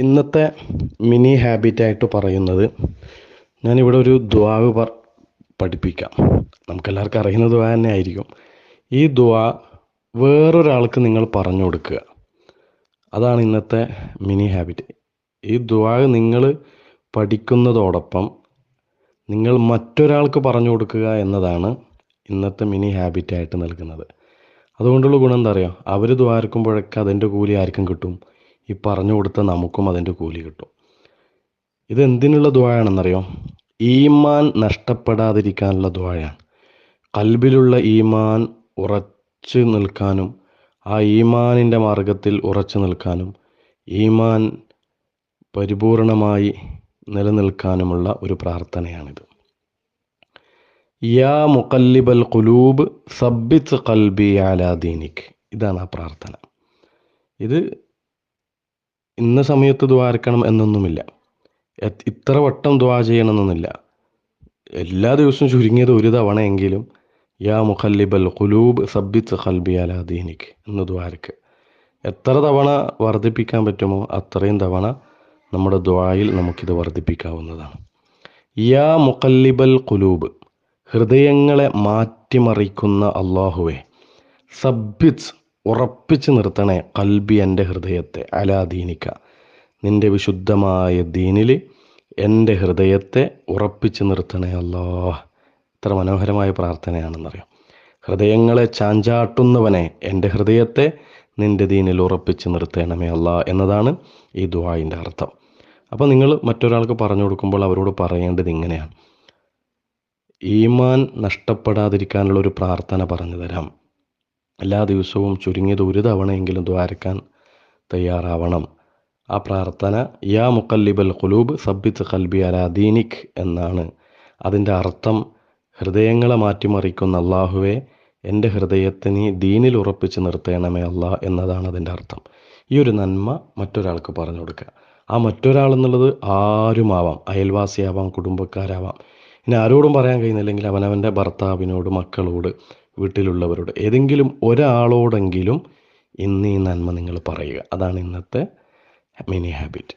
ഇന്നത്തെ മിനി ഹാബിറ്റായിട്ട് പറയുന്നത് ഞാനിവിടെ ഒരു ദ്വാവ് പ പഠിപ്പിക്കാം. നമുക്കെല്ലാവർക്കും അറിയുന്ന ദ്വാ തന്നെ ആയിരിക്കും. ഈ ദ്വാ വേറൊരാൾക്ക് നിങ്ങൾ പറഞ്ഞു കൊടുക്കുക. അതാണ് ഇന്നത്തെ മിനി ഹാബിറ്റ്. ഈ ദ്വാ നിങ്ങൾ പഠിക്കുന്നതോടൊപ്പം നിങ്ങൾ മറ്റൊരാൾക്ക് പറഞ്ഞു കൊടുക്കുക എന്നതാണ് ഇന്നത്തെ മിനി ഹാബിറ്റായിട്ട് നൽകുന്നത്. അതുകൊണ്ടുള്ള ഗുണം എന്താ അറിയാം? അവർ ദ്വാരക്കുമ്പോഴൊക്കെ അതിന്റെ കൂലി ആർക്കും കിട്ടും? ഈ പറഞ്ഞു കൊടുത്ത നമുക്കും അതിന്റെ കൂലി കിട്ടും. ഇത് എന്തിനുള്ള ദ്വായാണെന്നറിയോ ഈമാൻ നഷ്ടപ്പെടാതിരിക്കാനുള്ള ദ്വായാണ് കൽബിലുള്ള ഈമാൻ ഉറച്ചു നിൽക്കാനും ആ ഈമാനിന്റെ മാർഗത്തിൽ ഉറച്ചു നിൽക്കാനും ഈമാൻ പരിപൂർണമായി നിലനിൽക്കാനുമുള്ള ഒരു പ്രാർത്ഥനയാണിത്. യാ മുക്കല്ലിബൽ കുലൂബ് സബ്ബിത്ത് കൽബി ആലാദീനിക് ഇതാണ് ആ പ്രാർത്ഥന. ഇത് ഇന്ന സമയത്ത് ദ്വാരക്കണം എന്നൊന്നുമില്ല. ഇത്ര വട്ടം ദ്വാ ചെയ്യണമെന്നില്ല എല്ലാ ദിവസവും ചുരുങ്ങിയത് ഒരു തവണ എങ്കിലും യാ മുഖല്ലിബൽ ഖുലൂബ് സബ്ബിത്ത് ഖൽബി അലാ ദീനിക് എന്ന് ദ്വാരക്ക് എത്ര തവണ വർദ്ധിപ്പിക്കാൻ പറ്റുമോ അത്രയും തവണ നമ്മുടെ ദ്വായിൽ നമുക്കിത് വർദ്ധിപ്പിക്കാവുന്നതാണ്. യാ മുഖല്ലിബൽ ഖുലൂബ് ഹൃദയങ്ങളെ മാറ്റിമറിക്കുന്ന അള്ളാഹുവെ സബ്ബിത്ത് ഉറപ്പിച്ച് നിർത്തണേ കൽബി എന്റെ ഹൃദയത്തെ അലാദീനിക്ക നിന്റെ വിശുദ്ധമായ ദീനിൽ എന്റെ ഹൃദയത്തെ ഉറപ്പിച്ചു നിർത്തണേ അല്ലോ ഇത്ര മനോഹരമായ പ്രാർത്ഥനയാണെന്നറിയാം. ഹൃദയങ്ങളെ ചാഞ്ചാട്ടുന്നവനെ എന്റെ ഹൃദയത്തെ നിന്റെ ദീനിൽ ഉറപ്പിച്ച് നിർത്തണമേ അല്ല എന്നതാണ് ഈ ദുആയിന്റെ അർത്ഥം. അപ്പോൾ നിങ്ങൾ മറ്റൊരാൾക്ക് പറഞ്ഞു കൊടുക്കുമ്പോൾ അവരോട് പറയേണ്ടത് ഇങ്ങനെയാണ്. ഈമാൻ നഷ്ടപ്പെടാതിരിക്കാനുള്ള ഒരു പ്രാർത്ഥന പറഞ്ഞു തരാം. എല്ലാ ദിവസവും ചുരുങ്ങിയത് ഒരു തവണയെങ്കിലും ദ്വാരക്കാൻ തയ്യാറാവണം. ആ പ്രാർത്ഥന യാ മുക്കല്ലിബൽ ഖുലൂബ് സബ്ബിത്ത് ഖൽബി അലാ എന്നാണ്. അതിന്റെ അർത്ഥം ഹൃദയങ്ങളെ മാറ്റിമറിക്കുന്ന അള്ളാഹുവെ എന്റെ ഹൃദയത്തെ നീ ദീനിൽ ഉറപ്പിച്ച് നിർത്തേണമേ അല്ലാ എന്നതാണ് അതിന്റെ അർത്ഥം. ഈ ഒരു നന്മ മറ്റൊരാൾക്ക് പറഞ്ഞു കൊടുക്കുക. ആ മറ്റൊരാൾ എന്നുള്ളത് ആരുമാവാം? അയൽവാസിയാവാം കുടുംബക്കാരാവാം. ഇനി ആരോടും പറയാൻ കഴിയുന്നില്ലെങ്കിൽ അവനവന്റെ ഭർത്താവിനോട് മക്കളോട് വീട്ടിലുള്ളവരോട്. ഏതെങ്കിലും ഒരാളോടെങ്കിലും ഇന്ന് നന്മ നിങ്ങൾ പറയുക. അതാണ് ഇന്നത്തെ മിനി ഹാബിറ്റ്